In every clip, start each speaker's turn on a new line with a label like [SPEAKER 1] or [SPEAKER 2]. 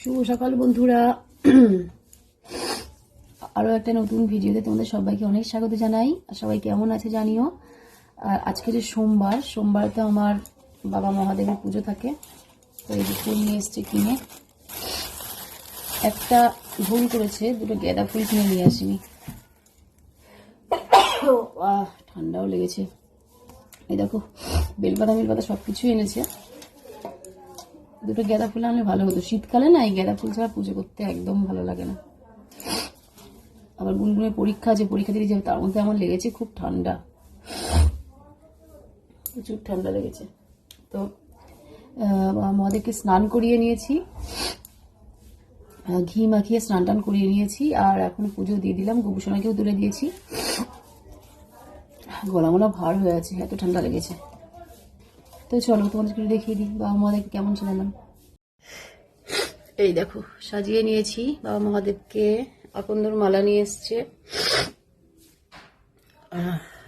[SPEAKER 1] শুভ সকাল বন্ধুরা। আরও একটা নতুন ভিডিওতে তোমাদের সবাইকে অনেক স্বাগত জানাই। আর সবাই কেমন আছে জানিও। আর আজকে যে সোমবার সোমবার তো আমার বাবা মহাদেবের পুজো থাকে। তো এই যে ফুল নিয়ে এসছে কিনে। একটা ভুল করেছে, দুটো গেঁদা ফুল কিনে নিয়ে আসিনি। ঠান্ডাও লেগেছে। এই দেখো বেলপাতা বেলপাতা সব কিছুই এনেছে। দুটো গাঁদা ফুল আনলে ভালো হতো। শীতকালে না এই গাঁদা ফুল ছাড়া পুজো করতে একদম ভালো লাগে না। আবার গুনগুনের পরীক্ষা আছে, পরীক্ষা দিতে যাবে, তার মধ্যে আমার লেগেছে খুব ঠান্ডা। প্রচুর ঠান্ডা লেগেছে। তো আমাদেরকে স্নান করিয়ে নিয়েছি। ঘি মাখিয়ে স্নান টান করিয়ে নিয়েছি, আর এখন পুজো দিয়ে দিলাম, গোপুসোনাকেও তুলে দিয়েছি। গলা মলা ভার হয়ে আছে, এত ঠান্ডা লেগেছে। তো চলো, তোমাদেরকে দেখিয়ে দিই, বাবা মহাদেবকে কেমন সাজালাম এই দেখো, সাজিয়ে নিয়েছি, বাবা মহাদেবকে আকন্দর মালা নিয়ে এসছে।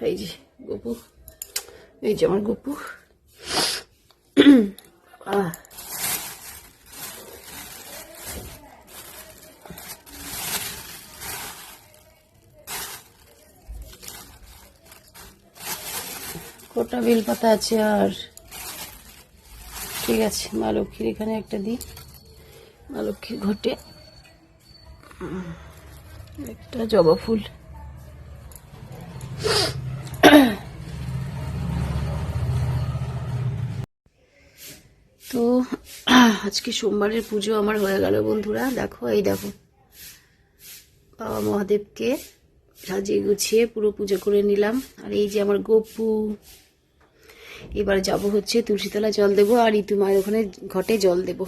[SPEAKER 1] এই যে গপু, এই যে আমার গপু। কটা বেলপাতা আছে আর ঠিক আছে, মা লক্ষ্মীর এখানে একটা দিই। মা লক্ষ্মীর ঘটে। একটা জবা ফুল। তো, আজকে সোমবারের পুজো আমার হয়ে গেল বন্ধুরা। দেখো, এই দেখো। বাবা মহাদেবকে সাজিয়ে গুছিয়ে পুরো পুজো করে নিলাম। আর এই যে আমার গপু এবার যাব হচ্ছে তুলসীতলা জল দেবো আর ইতু মায়ের ওখানে ঘটে জল দেবো।